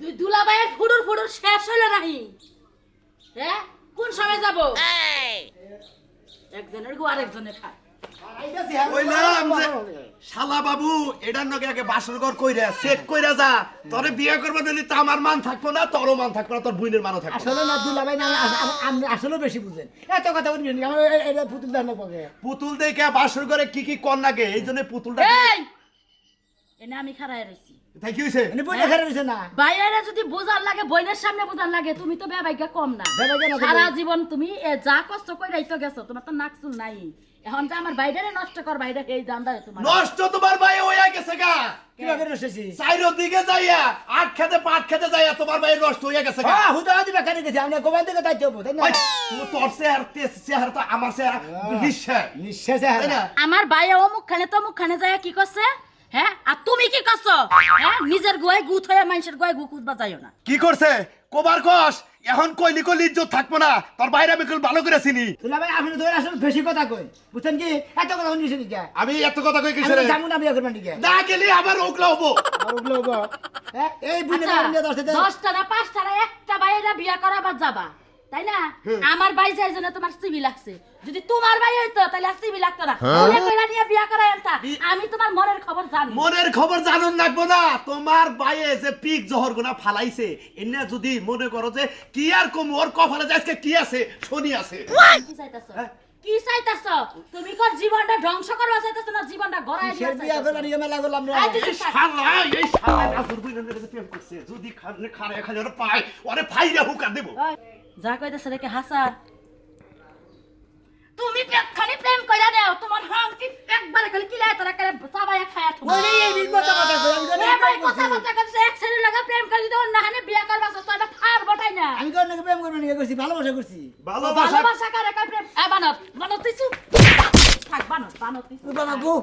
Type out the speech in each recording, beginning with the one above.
দুই দুলাবাইয়ের ফুডুর ফুডুর শেষ হইল নাহি। হ্যাঁ কোন সময় যাব? একজনের গো আরেকজনের খায়। কইলাম যে শালা বাবু এটার নগে আগে বাসর ঘর কইরা সেট কইরা যা। তোরে বিয়ে করবে দিলি তো আমার মান থাকব না তোরও মান থাকব না তোর বুইনের মানও থাকব না। আসলে না দুলাভাই না আ- আ- আপনি আসলে বেশি বুঝেন। এত কথা বলবেন না, আমার এটা পুতুল দান পাবে পুতুল দেখে বাসর ঘরে কি কি কর নাগে? এই জন্য পুতুলটা এই! এনে আমি খাড়ায় রইছি। তাই কি হইছে মানে বইটা খেলে রয়েছে না বাইরে যদি বোঝার লাগে বইনের সামনে বোঝার লাগে তুমি তো বেবাইকা কম না। বেবাইকা সারা জীবন তুমি যা কষ্ট কইরাই তো গেছো তোমার তো নাকচুল নাই। এখন যে আমার বাইরে নষ্ট কর বাইরে এই দান্দা তোমার। নষ্ট তোমার ভাই হইয়া গেছে গা। চাইরো দিকে যাইয়া আট খেতে পাট খেতে যাইয়া তোমার ভাই নষ্ট হইয়া গেছে গা। হ্যাঁ হুদা দিবা কানে গেছি আমরা গোবান থেকে দায়িত্ব হব তাই না? তোর চেহারা তে- চেহারা তো আমার চেহারা নিঃশ্বাসে। আমার অমুক খানে তমুক খানে যায় কি করছে? হ্যাঁ? আর তুমি কি করছ? হ্যাঁ? নিজের গোয় গুথ হয়ে মানুষের গোয় গু যাইও না। কি করছে? কোবার কস এখন কইলি কইলি ইজ্জত থাকব না তোর বাইরে আমি খুব ভালো করে চিনি। দুলাভাই আপনি ধরে আসলে বেশি কথা কই। বুঝছেন কি? এত কথা শুনছি নিকা আমি এত কথা কই আমি কিসের জামু না বিয়ে করবেন নিকা না গেলি আবার ওগলা হব। আর ওগুলো হব। হ্যাঁ? এই বুঝে আচ্ছা, দশটা দশটা না পাঁচটা না একটা বাইরে বিয়া করাবার যাবা। তাই না? আমার ভাই যাই জন্য তোমার সিবি লাগছে। যদি তোমার ভাই হইতো তাহলে সিবি লাগতো না। ওরে কইরা নিয়ে বিয়া করাই আনতা। আমি তোমার মনের খবর জানি। মনের খবর জানুন লাগবো না। তোমার ভাইয়ে যে পিক জহর গুনা ফালাইছে এনে যদি মনে করো যে কি আর কম ওর কপালে যাইছে কি আছে শনি আছে। কি চাইতাছ কি চাইতাছ? তুমি কর জীবনটা ধ্বংস করবা চাইতাছ না জীবনটা গড়াই শের বিয়ে করবেন নিয়ে মেলা করলাম না এই শালা এই শালা রাজুর বইনের কাছে প্রেম করছে যদি খানে খারে খালে ওরে পায় ওরে ফাইরা হুকা দেব। যা কইতাছ রেখে হাসা তুমি পেটখানি প্রেম কইরা দেও তোমার হাঙ্কি একবারে খালি কিলাই তোরা করে চাবায়া খায়া তুমি ওরে এই বিল কথা কথা কই আমি ভাই কথা কথা কথা এক ছেলে লাগা প্রেম করি দাও না হানে বিয়া করবা তো এটা ফার বটাই না। আমি কোন নাকি প্রেম করবেন নিকা? করছি ভালোবাসা করছি। ভালোবাসা ভালোবাসা করে কার প্রেম? এ বানর বানর তুই চুপ। থাক বানর বানর তুই চুপ। বাবা গো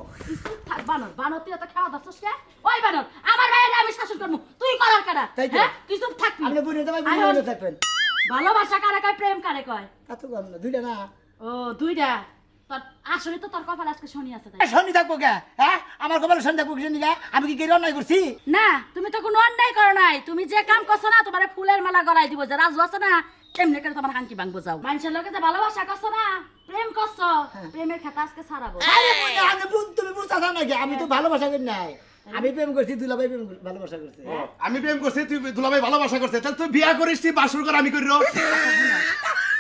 চুপ থাক বানর বানর তুই তো খাওয়া দাচ্ছিস কে? ওই বানর আমার ভাইয়ের আমি শাসন করব। তুই করার কারা তাই তো। হ্যাঁ? তুই চুপ থাকবি আপনি বুঝে তো ভাই বুঝে থাকবেন। ভালোবাসা কারে কয় প্রেম কারে কয়? তা তো কম না দুইটা না। ও দুইটা। তোর আসলে তো তোর কপাল আজকে শনি আছে তাই। শনি থাকব কে? হ্যাঁ? আমার কপালে শনি থাকব কিছু নিকা? আমি কি কেউ অন্যায় করছি? না তুমি তো কোনো অন্যায় করো নাই। তুমি যে কাম করছ না তোমার ফুলের মালা গলায় দিব। যে রাজু আছে না এমনি করে তোমার হাঙ্কি ভাঙবো যাও? মানুষের লোকে যে ভালোবাসা করছ না প্রেম করছ প্রেমের খাতা আজকে ছাড়াবো আমি তুমি বুঝতে নাকি আমি তো ভালোবাসা করি নাই। আমি প্রেম করছি দুলাভাই প্রেম ভালোবাসা করছে। আমি প্রেম করছি তুই দুলাভাই ভালোবাসা করছে। তাহলে তুই বিয়া করিস তুই বাসর কর আমি করি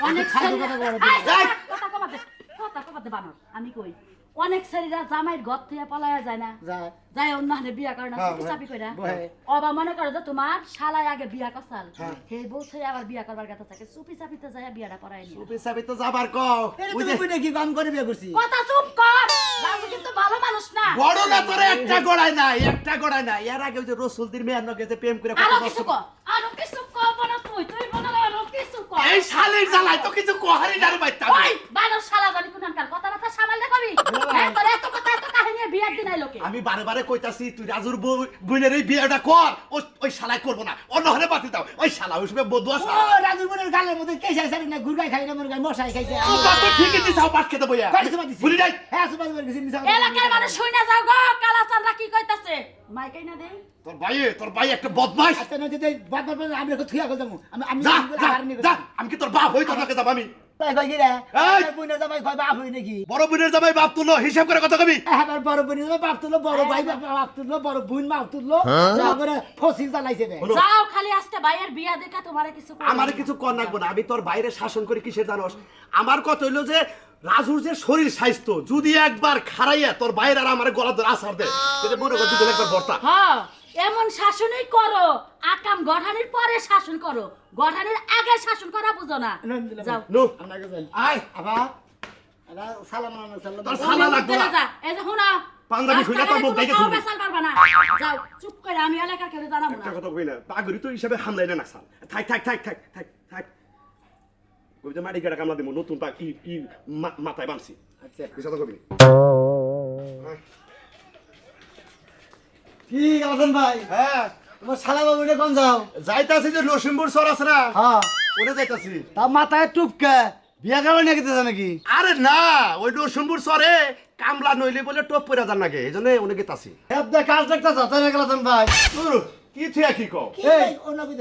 অনেক কথা বলা। এই, যাই। কথা কমাতে, বানর, আমি কই অনেক ছেলেরা জামাইয়ের ঘর থেকে পলায়া যায় না। যায়। অন্য বিয়া করে না হ্যাঁ, চাপি বহে। অবা মনে করো যে তোমার শালায় আগে বিয়া করছাল হে বউ আবার বিয়া করবার কথা থাকে চুপি চাপিতে যায় বিয়াটা চুপি যাবার ওই তুমি কাম করে বিয়ে করছি। কথা চুপ কর রাজু কিন্তু ভালো মানুষ না। বড় না তোরে একটা গড়ায় নাই একটা গড়ায় নাই। এর আগে ওই যে রসুলদির মেয়ের যে প্রেম করে কিছু কর আরও কিছু কর বনা তুই তুই বনা আরও কিছু কর এই শালির জ্বালায় তো কিছু কহারি ডার বাইতা ওই বানর শালা জানি কোনখানকার। কথাবার্তা সামাল কবি। হ্যাঁ তোর এত কথা এত কাহিনী বিয়ার দিন আইলো কে? আমি বারে বারে কইতাছি তুই রাজুর বোনের এই বিয়েটা কর। ওই শালায় করব না। অন্য হলে বাতি দাও। ওই শালা ওই সময় বদুয়া ও রাজুর বোনের গালের মধ্যে কেসা সারি না গুরগাই খাই না মুরগাই মশাই খাইছে ও কত ঠিকই দিছাও পাট খেতে বইয়া। কয় সময় দিছি? ভুলি যাই। হ্যাঁ গেছি মিছা এলাকার মানুষ শুই না যাও গো কালা চান্দা কি কইতাছে? মাইকাই না দেই তোর ভাই তোর ভাই একটা বদমাইশ। আচ্ছা না যদি আমি থুয়া করতাম আমি আমি আমি কি তোর বাপ হই তোর কাছে যাব আমি? তাই কই গিরা এই! বুনের জামাই কয় বাপ হই নাকি? বড় বোনের জামাই বাপ তুলো হিসাব করে কথা কবি। আবার বড় বোনের জামাই বাপ তুললো বড় ভাই বাপ তুললো বড় বোন মা তুললো। যা করে ফসিল রে। যাও খালি আজকে ভাইয়ের বিয়া দেখা তোমারে কিছু আমার কিছু কর লাগবো না আমি তোর বাইরে শাসন করি কিসের জানোস? আমার কথা হইল যে রাজুর যে শরীর স্বাস্থ্য যদি একবার খারাইয়া তোর বাইরে আর আমার গলা ধরে আসার দে মনে কর দুজন একবার বর্তা। হ্যাঁ। এমন শাসনই করো আকাম গঠানির পরে শাসন করো গঠানির আগে শাসন করা বুঝো না। যাও। আপনাকে বল আয়। আবা সালাম আলাইকুম সালাম। তোর না। এই যে শুনো পাঞ্জাবি খুইলা তোর মুখ দেখে খাও শুনবি। পারবা না। যাও চুপ করে আমি এলাকার কেউ জানাব না। কথা না পাগড়ি তো হিসাবে হামলাই না নাকসাল থাক থাক থাক থাক থাক থাক। ওই যে মাটি কাটা কামলা দিব নতুন পাক ই ই মা- মাথায় বানছি। আচ্ছা। কিছু কবি ঠিক আছেন ভাই? হ্যাঁ। তোমার শালা বাবুটা কোন যাও? যাইতাছি যে লসিমপুর সর আছে না? হ্যাঁ। ওরে যাইতাছি। তা মাথায় টুপকে বিয়া করবে নাকি তো নাকি? আরে না ওই লসিমপুর সরে কামলা নইলে বলে টপ পরে যান নাকি এই জন্য অনেকে তাছি হেবদা কাজ দেখতেছ? তাই না গেলাম ভাই? কি থিয়া কি কও? কি এই। অন্য ভাই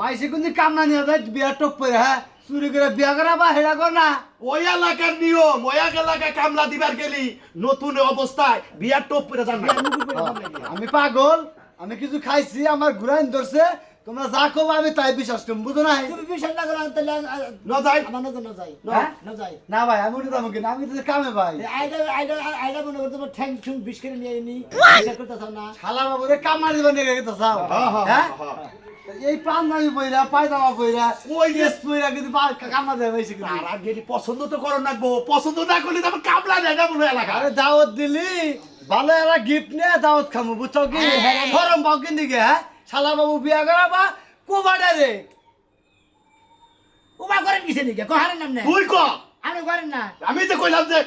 মাইসে কিন্তু কামনা নিয়ে যায় বিয়া টপ করে হ্যাঁ? চুরি করে বিয়া করা বা হেরা কর না। ওই এলাকার নিয়ম ওই এলাকায় কামলা দিবার গেলি। নতুন অবস্থায় বিয়ার টোপ করে যান আমি পাগল আমি কিছু খাইছি আমার ঘুরাইন ধরছে। তোমরা যা কব আমি তাই বিশ্বাস করব বুঝো না তুমি বিশ্বাস না করো তাহলে ন যাই। আমার নজর না যাই। হ্যাঁ? না যাই। না ভাই আমি যাব কিনা? আমি তো কামে ভাই। আইডা আইডা আইডা মনে করতে ঠ্যাং ঠুং বিষ করে নিয়ে নি বিশ্বাস করতেছ না? শালা বাবুরে কামার দিবা নিয়ে গেতে চাও হ্যাঁ, হ্যাঁ হ্যাঁ, এই পাঞ্জাবি পইরা পায়জামা পইরা ওই ড্রেস পইরা কিন্তু পা- কামা দেয় বেশি কিন্তু। তারা গেলি পছন্দ তো করো না গো পছন্দ না করলে তো আমার কামলা দেয় না বলে এলাকা আরে দাওয়াত দিলি ভালো এরা গিফট নিয়ে দাওয়াত খামু বুঝছ কি? সরম পাও কিন দিকে হ্যাঁ? শালা বাবু বিয়া করা বা কোবাডা রে। উমা করেন কিসে দিকে কহারেন নাম না তুই ক? করেন না। আমি যে কইলাম যে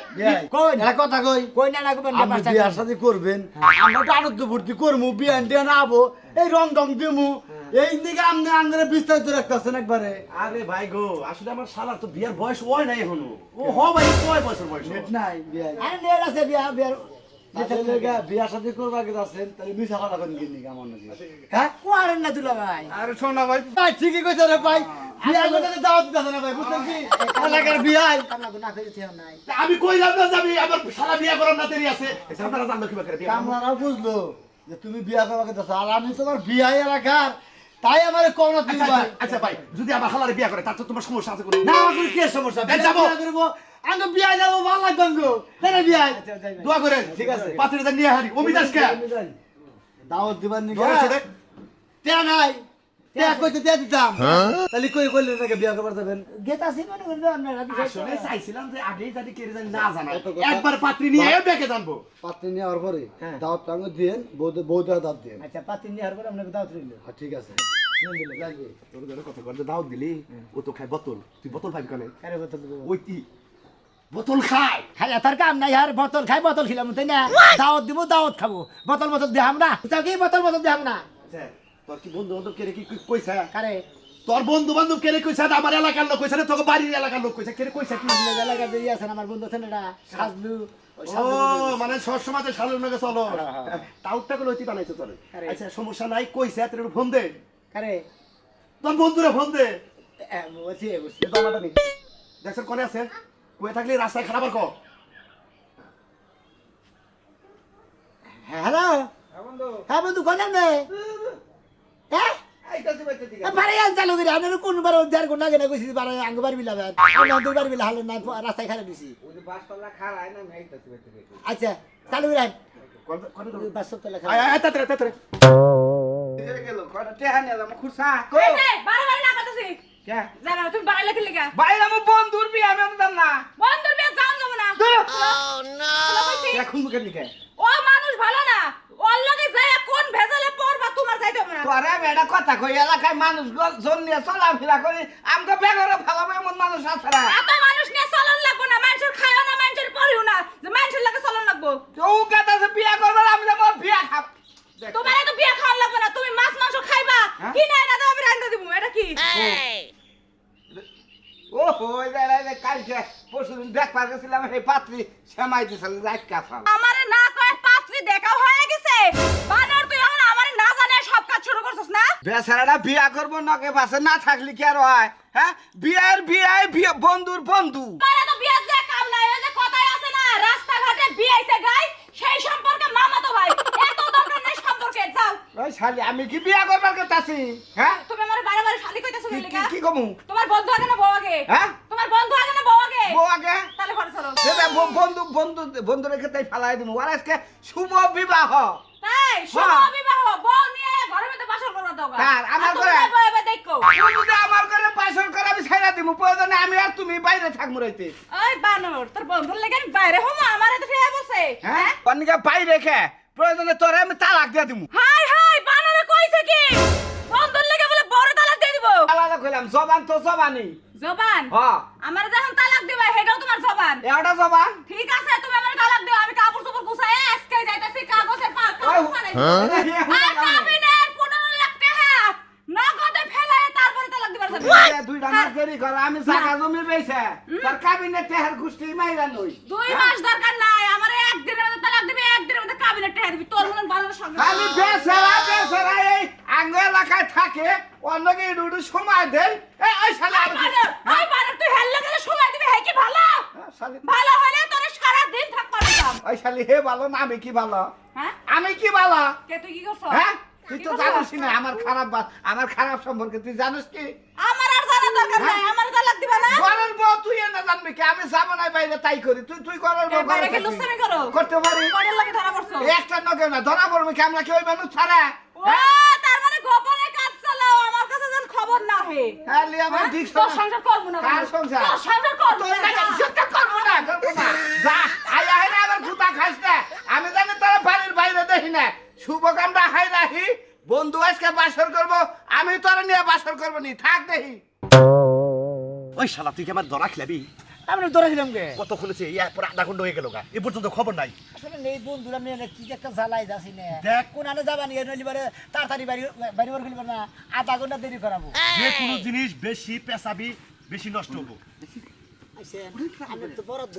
কই এরা কথা কই? কই না না করবেন আপনি বিয়ার সাথে করবেন। আমরা তো আনন্দ ভর্তি করব বিয়ান দিয়ে না এই রং টং দিমু। এই দিকে আপনি আঙ্গরে বিস্তারিত রাখতেছেন একবারে। আরে ভাই গো আসলে আমার তো বিয়ার বয়স হয় নাই এখনও। ও হ ভাই কয় বছর বয়স নেট নাই বিয়ায় আরে নেট আছে বিয়া বিয়ার তাহলে লেগা সাথে করবা কে আছেন তাহলে মিছা কথা কোন নাকি হ্যাঁ? কোয়ারেন না দুলা ভাই আরে শোনা ভাই। ভাই ঠিকই কইছে রে ভাই। বিয়া না না আমি কইলাম না যে আমি আমার শালা বিয়া করার না দেরি আছে আপনারা জানলো কি? করে বিয়া করব? বুঝলো যে তুমি বিয়া করবা কে আর আমি তোমার বিয়াই এলাকার তাই আমার কোন তুমি আচ্ছা, ভাই। আচ্ছা, আচ্ছা ভাই যদি আমার হালারে বিয়া করে তার তো তোমার সমস্যা আছে কোনো। না আমার কি সমস্যা? যাব। বিয়া যাব ভালো লাগবে গো। তাই না বিয়াই? দোয়া করে ঠিক আছে। পাত্রীটা নিয়ে হারি অমিতাস কে দাওয়াত দিবার নি তে নাই। তে কইতে তে দিতাম। তাহলে কই কইলে নাকি বিয়া করবার যাবেন? গেতাছি মনে করবে আপনারা আসলে চাইছিলাম যে আগেই জানি কে জানি না জানা একবার পাত্রী নিয়ে বেকে জানব। পাত্রে নেওয়ার পরে হ্যাঁ। দাওয়াত টাঙ্গ দিন বৌদ্ধ বৌদ্ধ দাওয়াত দিন আচ্ছা পাতি নিয়ে হারবার আপনাকে দাওয়াত রইল। হ্যাঁ, ঠিক আছে। তোর জন্য কথা করতে দাও দিলি ও তো খায় বোতল। তুই বোতল কেন? কারে বোতল ওই কি? বোতল খায়। খাই তার কাম নাই আর বোতল খাই বোতল খিলাম তাই না? দাওয়াত দিব দাওয়াত খাব। বোতল বোতল দেহাম না? তা কি বোতল বোতল দেহাম না? আচ্ছা, তোর কি বন্ধু বান্ধব কে কি কইছা? কারে? তোর বন্ধু বান্ধব কে কইছা? আমার এলাকার লোক কইছা না তোকে বাড়ির এলাকার লোক কইছা। কে কইছা? কি? এলাকায় বেরিয়ে আছেন আমার বন্ধু ছেলেটা সাজলু। ওই ও মানে সব সময় শালের নগে চলো। হ্যাঁ, টাউটটা গুলো অতি বানাইছো তোর। আচ্ছা সমস্যা নাই কইছা তোর ফোন দে। কারে? তোর বন্ধুরে ফোন দে। বলছি এ দামাটা নি দেখছেন কোনে আছে? কয়ে থাকলে রাস্তায় খারাপ আর কর হ্যালো? হ্যাঁ বন্ধু। কোন হ্যাঁ চালু করে দেড় ঘণ্টা বারে আঙ্গ দুই না রাস্তায় খারাপ দিছি আচ্ছা চালু করে? বন্ধুর বিয়ে আমি না বন্ধুর বিয়ে যান না। এখন ও মানুষ ভালো না ওর লগে যাইয়া কোন ভেজালে পড়বা তোমার যাইতে হবে না তোরা বেটা কথা কই এলাকায় মানুষ জন নিয়ে চলাফেরা করি আমাকে বেগরে ফেলাবো এমন মানুষ আছে না। এত মানুষ নিয়ে চলন লাগবো না মানুষের খায়ও না মানুষের পড়িও না যে মানুষের লাগে চলন লাগবো। ও কাছে বিয়ে করবে আমি তো মোর বিয়ে খাব। তোমার এত বিয়ে খাওয়ান লাগবে না তুমি মাছ মাংস খাইবা হ্যাঁ? কি না তো আমি রান্না দিব এটা কি? কালকে পরশুদিন দেখবার গেছিলাম এই পাত্রী সেমাই দিছিল যাই কাছা আমারে না কয় পাত্রী দেখা হয়ে গেছে বানর তুই এখন আমারে না জানে সব কাজ শুরু করছস না বেচারাটা বিয়া করব নকে পাশে না থাকলে কি আর হয়? হ্যাঁ? বিয়ের বিয়ে বিয়ে বন্ধুর বন্ধু। শালি আমি কি বিয়া করবার কথা হ্যাঁ? তুমি আমার বারে বারে শালি কইতেছো কি কি কমু? তোমার বন্ধু আগে না বউ আগে? হ্যাঁ? তোমার বন্ধু আগে না বউ আগে? বউ আগে? তাহলে ঘরে চলো। সেটা বন্ধু বন্ধু বন্ধু রেখে তাই ফালাই দিব আর আজকে শুভ বিবাহ। তাই শুভ হ্যাঁ। বিবাহ বউ নিয়ে কার? আমার? তুমি আমার ঘরে বাসন করে আমি ছাইরা দিব প্রয়োজনে আমি আর তুমি বাইরে থাকব রইতে। ওই বানর তোর বন্ধুর লেগে আমি বাইরে হমো আমার এত ঠিক বলছে হ্যাঁ? অনেকে বাইরে খে প্রয়োজনে তোরে আমি তালাক দিয়ে দিব হাই হাই বানরে কইছে কি? বন্ধুর লেগে বলে বড় তালাক দিয়ে দিব। আলাদা কইলাম জবান তো জবানই। জবান? হ্যাঁ আমার যখন তালাক দিবা সেটাও তোমার জবান। এটা জবান? ঠিক আছে তুমি আমার তালাক দিও আমি কাপড় চোপড় গুছাই আজকে যাইতাছি কাগজের পাক ওই- আর কাবিনের 15 লাখ টাকা নগদে ফেলায় তারপরে তালাক দিবার যাবে। দুইটা মাস দেরি কর আমি জায়গা জমি বেছে তোর কাবিনে টেহার গোষ্ঠী মাইরা নই দুই মাস দরকার নাই আমার একদিনের মধ্যে তালাক দিবে একদিনের মধ্যে কাবিনের দেখা দিবি। তোর মতন বারোর সঙ্গে খালি বেচারা বেচারা এই আঙ্গ এলাকায় থাকে অন্যকে একটু সময় দেন এই শালা আই বানর, আই বানর, তুই হেললে গেলে সময় দিবি, হ্যাঁ কি ভালো? ভালো হলে তোরে সারাদিন থাকতে পারতাম। ওই শালি হে ভালো না আমি কি ভালো? হ্যাঁ? আমি কি ভালো? কে তুই কি করছ? হ্যাঁ? তুই তো? জানিস না আমার খারাপ আমার খারাপ সম্পর্কে তুই জানিস কি আমার আর জানার দরকার নাই, আমার তালাক দিবা না? ঘরের বউ তুই এনে জানবি কি আমি যাব না বাইরে তাই করি তুই তুই ঘরের বউ বাইরে কি। লুচ্চামি করো? করতে পারি কনের লাগে ধরা পড়ছো? একটা নকে না ধরা পড়বে কি আমরা কি ওই মানুষ ছাড়া ও, তার মানে গোপনে কাজ চালাও, আমার কাছে যেন খবর না হে। হ্যাঁ লিয়া আমার হ্যাঁ? ঠিক তোর সংসার করব না কার সংসার? তোর সংসার করব তুই না। না সেটা করব না করব না যা আই আই না আবার গুতা খাস না আমি জানি তোরা বাড়ির বাইরে দেখি না শুভ কামটা হাই রাখি বন্ধু আজকে বাসর করব। আমি তোরা নিয়ে বাসর করব নি। থাক দেখি ওই শালা তুই কি আমার ধরা খেলাবি? আমি দরা ধরেছিলাম গে। কত খুলেছে এই পর আধা ঘণ্টা হয়ে গেল গা। এ পর্যন্ত খবর নাই। আসলে নেই বন্ধুরা নিয়ে কি একটা জ্বালাই যাচ্ছি না। দেখ। কোন আনে যাবা নিয়ে নইলে বারে তাড়াতাড়ি বাড়ি বাড়ি বাড়ি ফেলবার না। আধা ঘণ্টা দেরি করাবো। যে কোনো জিনিস বেশি পেশাবি বেশি নষ্ট হব।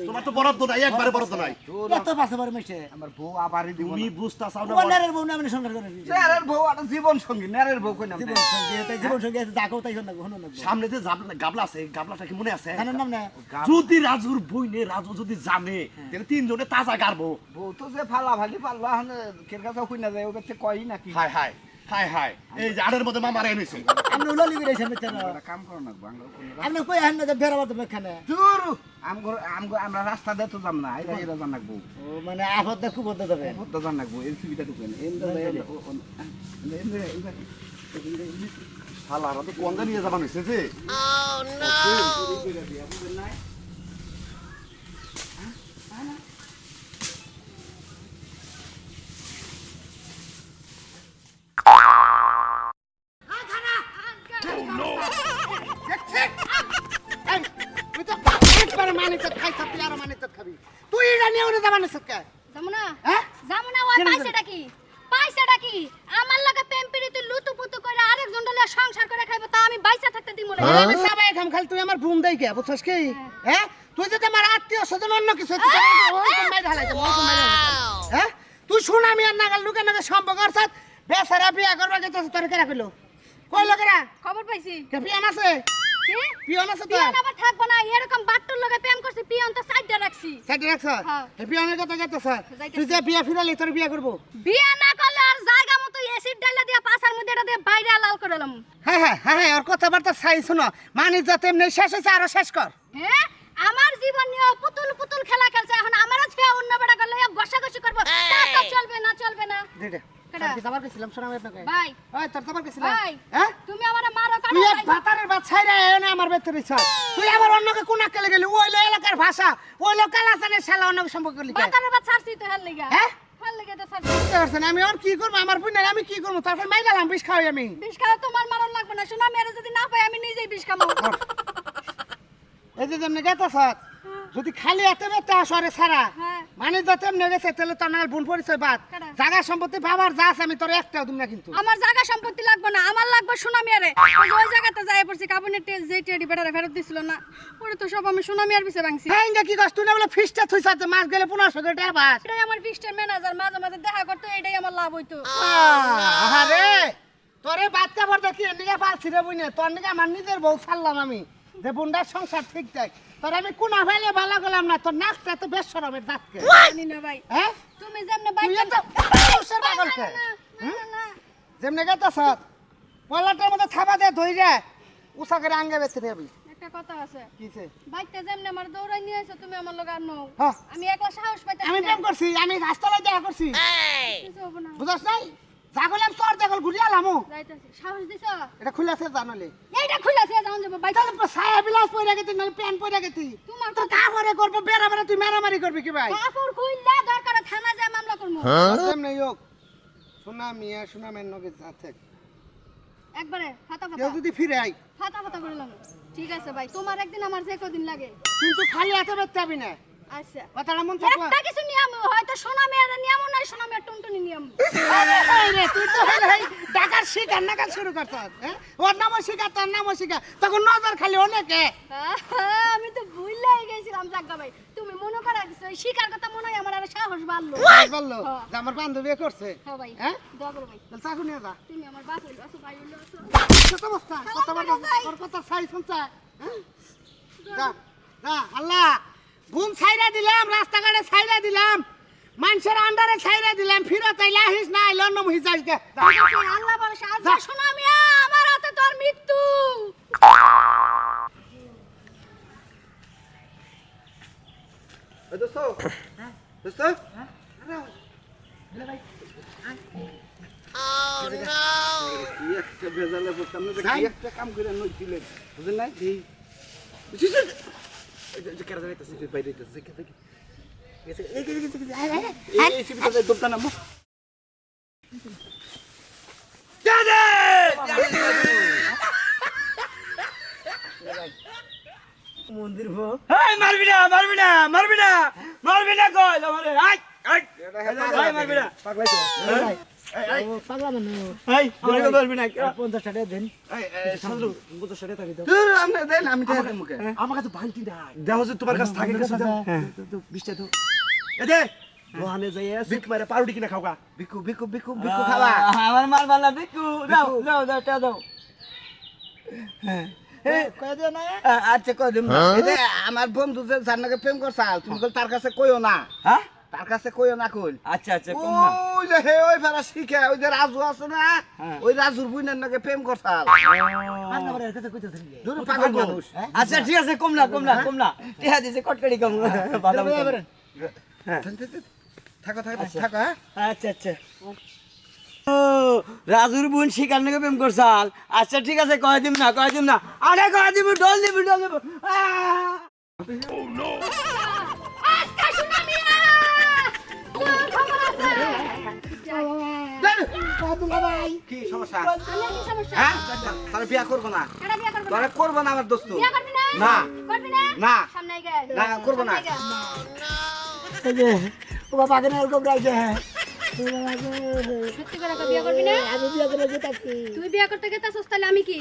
তোমার তো বরাদ্দ নাই একবারে বরাদ্দ নাই। এত পাশে বারে মেশে। আমার বউ আবারই তুমি বুঝতা চাও না ওনারের বউ না আমি সংসার করে দিই। বউ আর জীবন সঙ্গী নেরের বউ কই নাম জীবন সঙ্গী তাই জীবন সঙ্গী আছে যাকেও তাই শোনা শোনো না সামনে যে গাবলা গাবলা আছে এই গাবলাটা কি মনে আছে? জানেন নাম না যদি রাজুর বই নে রাজু যদি জানে তাহলে তিনজনে তাজা গারবো বউ তো যে ফালা হানে কের কাছে কই না যায় ওকে কই নাকি হাই হাই হাই হাই। এই যে আড়ের মধ্যে মামারে এনেছে আমি উলালি গেছেন বেচারা কাম করো না বাংলা আপনি কই আহেন না যে বেড়া বাদ এখানে? দূর আমগো আমগো আমরা রাস্তা দিয়ে তো যাম না এরা এরা জান রাখব ও মানে আপদ দেখু বলতে যাবে তো জান রাখব এই সুবিধা ঢুকেন এন্ডা শালা আমরা তো কোনটা নিয়ে যাবা নিছে যে? তুই কি আমার লাগে প্রেম প্রীতি লুতু পুতু করে আরেকজন দলে সংসার করে খাইবো তা আমি বাইসা থাকতে দিব না। আমি সবাই খাম খালি তুই আমার বুম দেই কে বুঝছস কি? হ্যাঁ। তুই যদি আমার আত্মীয় স্বজন অন্য কিছু আমি ওই কোন বাইরে হালাইতাম। হ্যাঁ? তুই শুন আমি আর নাগাল লুকে নাগাল সম্পর্ক করছত বেসারা বিয়া করবা গেছে তোর কেরা কইলো? কই লোকেরা খবর পাইছি। কে পিয়ান আছে? কি? পিয়ান আছে তো? পিয়ন আবার থাকব না এরকম বাট্টুর লগে প্রেম করছি পিয়ন তো সাইডে রাখছি। সাইডে রাখছ? হ্যাঁ। পিয়ানের কথা গেছে স্যার তুই যে বিয়া ফিরালি তোর বিয়া করব? বিয়া না করলে মতো এসিড ডালা দিয়া পাছার মধ্যে এটা দিয়ে বাইরে লাল করে এলাম হ্যাঁ হ্যাঁ হ্যাঁ হ্যাঁ ওর কথাবার্তা চাই শোনো। মানি যাতে এমনি শেষ হয়েছে আরও শেষ কর। হ্যাঁ? আমার জীবন নিয়ে পুতুল পুতুল খেলা খেলছে এখন আমারও ছুঁয়া অন্য বেড়া করলে ঘষাঘষি করব। তা তো চলবে না চলবে না। ভাষা ওই লো কালাসানের শালা অন্যকে সম্পর্ক হেল লিগা বুঝতে পারছেন আমি আর কি করব? আমার বোনের আমি কি করব? তারপর মাই গেলাম বিষ খাওয়াই আমি। বিষ খাওয়া তোমার মারণ লাগবে না। শোনা মেরে যদি না পাই আমি নিজেই বিষ খাব এই যে যেমনি গেতা স্যার যদি খালি এত বেতে আসরে সারা হ্যাঁ। মানে যাতে এমনি গেছে তাহলে তোর নাগাল ভুল পরিচয় বাদ। জায়গা সম্পত্তি ভাবার যা আছে আমি তোর একটাও দিম না কিন্তু। আমার জায়গা সম্পত্তি লাগবে না আমার লাগবে সোনা মেরে ওই জায়গাতে যাই পড়ছি কাবুনের টে- যে টেডি বেটারে ফেরত দিছিল না ওরে তো সব আমি সোনা মেয়ের পিছে ভাঙছি। হ্যাঁ ইঙ্গা কি কষ্ট না বলে ফিসটা থুই সাথে মাছ গেলে পনেরোশো করে টাকা পাস। এটাই আমার ফিস্টের ম্যানেজার মাঝে মাঝে দেখা করতো এটাই আমার লাভ হইতো। আরে তোরে বাদ কাপড় দেখি এদিকে পালছি রে বুঝনে তোর নিকে আমার নিজের বউ ছাড়লাম আমি। যে বুন্ডার সংসার ঠিক থাক তোর আমি কোনা ফেলে ভালো করলাম না তোর নাকটা তো বেশ সরমের দাঁতকে। জানি না ভাই। হ্যাঁ? তুমি যেমনে বাইক এত মানুষের পাগলকে যেমনি গেতে সৎ পলাটার মধ্যে থাবা দে ধইরে উষা করে আঙ্গে বেঁচে যাবি একটা কথা আছে। কিসে? বাইকটা যেমনে আমার দৌড়াই নিয়ে এসে তুমি আমার লগে আর নও। হ্যাঁ। আমি একলা সাহস পাইতে আমি প্রেম করছি আমি গাছতলায় দেখা করছি। কিছু হব নাই? জাগলাম তোর জাগল ঘুরিয়ে আলামু। যাইতাছি। সাহস দিছ? এটা খুলে আছে জানালে এইটা খুলে আছে যাও যাব। বাইক তাহলে তো ছায়া বিলাস পরে গেছি নাহলে প্যান্ট পরে গেছি। তোমার তো কাপড়ে করব বেড়া বেড়া তুই মেরামারি করবি কি ভাই? কাপড় খুললে দরকার থানা যায় মামলা করব এমনি হোক। সোনা মিয়া সোনা মেন নগে যাতে একবারে ফাতা কেউ ফাতা যদি ফিরে আই ফাতা ফাতা করলাম ঠিক আছে ভাই তোমার একদিন আমার যে কদিন লাগে। কিন্তু খালি হাতে বেরতে যাবি না। আচ্ছা। কথাটা মন একটা কিছু নিয়ম হয়তো সোনা মেয়ের নিয়ম নাই সোনা মেয়ের টুনটুনি নিয়ম। তুই তো ডাকার শিকার নাকার শুরু করছিস হ্যাঁ? ওর নামও শিকার তোর নামও শিকার। তখন নজর খালি অনেকে। আহা, আমি তো ভুললাই গেছিলাম জাগা ভাই। তুমি মনে করা দিছো এই শিকার কথা মনে হয় আমার আর সাহস বাড়লো। বলল যে আমার বান্ধবী করছে? হ্যাঁ ভাই হ্যাঁ? দোয়া করো ভাই। তাহলে চাকু নিয়ে যা। তুমি আমার বাপ হইল আছো ভাই হইল আছো কত অবস্থা। কত বার কথা সাই শুনছা হ্যাঁ? যা যা আল্লাহ! গুম ছাইরা দিলাম রাস্তাঘাটে ছাইরা দিলাম মানুষের আন্ডারে ছাইরা দিলাম ফিরত আইলে আহিস না আইলে অন্য মহিষ আসবে। আল্লাহ বলে সাহায্য শোনা মিয়া আমার হাতে তোর মৃত্যু। দোস্ত। দোস্ত। কি একটা ভেজালে কাম করে নইছিলেন, বুঝলেন না? আয়, আয়, আয়। মন্দির মারবি না মারবি না মারবি না মারবি না আমারে আই আই মারবি না? পাগলা মানুষ। এই আমারে কই না পঞ্চাশ টাকা দেন। এই, এই, সাজু, বুঝো থাকি দাও। ধুর, আপনি দেন, আমি টাকা দেব মুখে। আমার কাছে বালতি নাই। দেখো যে তোমার কাছে থাকে কাছে। দাও দাও, দাও, দাও এ দে। দোকানে যাই সুট মারে পাউরুটি কিনা খাওগা বিকু, বিকু, বিকু, বিকু খাওয়া। আমার মারবা না বিকু দাও। দাও দাও দাও দাও দিও না। আচ্ছা কই দিম। না। এই যে আমার বন্ধু যে যার নাকি প্রেম করছাল তুমি তার কাছে কইও না। হ্যাঁ? তার কাছে কইও না কইল। আচ্ছা আচ্ছা কম না। ওই যে হে ওই ফেরা শিখে ওই যে রাজু আছে না হ্যাঁ। ওই রাজুর বুইনের নাকি প্রেম করছাল দূর পাগল মানুষ। আচ্ছা ঠিক আছে কম না কম না কম না। টিহা দিছে কটকড়ি কম। বাধা থাকো থাকো থাকো হ্যাঁ। আচ্ছা আচ্ছা। ও রাজুর বোন শিকার নাকি প্রেম করছাল আচ্ছা ঠিক আছে কয় দিম না কয় দিম না। আরে কয় দিব ডল দিব ডল দিব। আহ! আজকে শোনা মিয়া ভাই। কি সমস্যা? আমার কি সমস্যা? হ্যাঁ? তাহলে বিয়া করব না। এটা বিয়ে করবি না? তাহলে করব না আমার দোস্ত। বিয়ে করবি না? না। করবি না? না। সামনে না, করব না। এই যে ও বাবা কেন এরকম রাখছে সত্যি করে বিয়ে করবি না? আমি বিয়ে করে যেতাছি তুই বিয়ে করতে গেতাছস তাহলে আমি কি?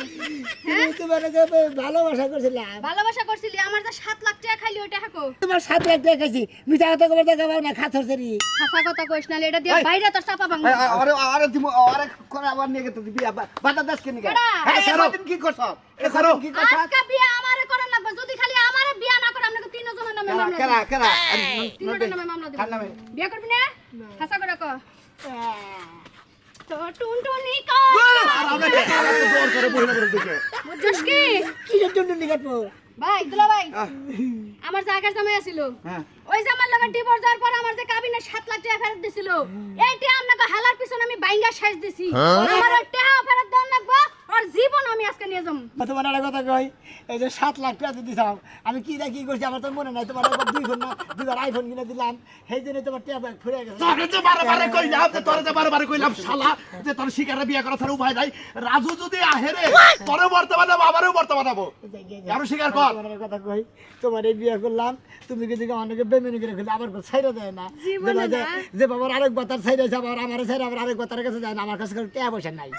হ্যাঁ? তোমার ভালোবাসা করছিলাম ভালোবাসা করছিলি আমার যা সাত লাখ টাকা খাইলি ওইটা হাকো। তোমার সাথে একটা খাইছি মিঠা কথা কবার দেখা না খাথর সেরি হাসা কথা কইস না এটা দিয়ে বাইরে তোর চাপা ভাঙবো। আরে আরে তুমি আরে করে আবার নিয়ে গেতে বিয়া বা- বাধা দাস কেন কেডা? হ্যাঁ। কি করছ? এ, ছাড়ো। কি করছ? আজকে বিয়ে আমারে করার লাগবে যদি খালি আমারে বিয়ে না করে আপনাকে তিনজনের নামে মামলা কেরা দিব। কেরা তিনজনের নামে মামলা দিব। কার করবি না? হাসা করে কো তো টুনটুনি কর। আর আমরা কে? আমরা তো জোর করে বহিনা করে দেখে বুঝছস কি? কি জন্য নিকাটবো ভাই দুলা ভাই আমার জায়গার জামাই আছিল হ্যাঁ। ওই জামার লগে ডিভোর্স দেওয়ার পর আমার যে কাবিনে সাত লাখ টাকা ফেরত দিছিল এইটা আপনাকে হালার পিছনে আমি বাইঙ্গা সাইজ দিছি। আমার ওই টাকা ফেরত দেওয়ার লাগবো আর জীবন আমি আজকে নিয়ে যাব তোমার একটা কথা কই এই যে সাত লাখ টাকা দিতাম আমি কি না কি করছি আমার তো মনে নাই তোমার একবার দুই ফোন না দুবার আইফোন কিনে দিলাম সেই জন্য তোমার ব্যাগ ফুরে গেছে। তোরে যে বারে বারে কইলাম যে তোরে যে বারে বারে কইলাম শালা যে তোর শিকারে বিয়া করা ছাড়া উপায় নাই। রাজু যদি আহে রে তোরে আমারও আরও স্বীকার কর তোমার কথা কই তোমার এই বিয়ে করলাম তুমি কিন্তু অনেকে বেমেনি করে ফেলে আবার ছাইরা দেয় না। যে- বাবার আরেক বাতার ছাইরা আবার আমার ছাইরা আবার আরেক বাতার কাছে যায় না আমার কাছে টাকা পয়সা নাই।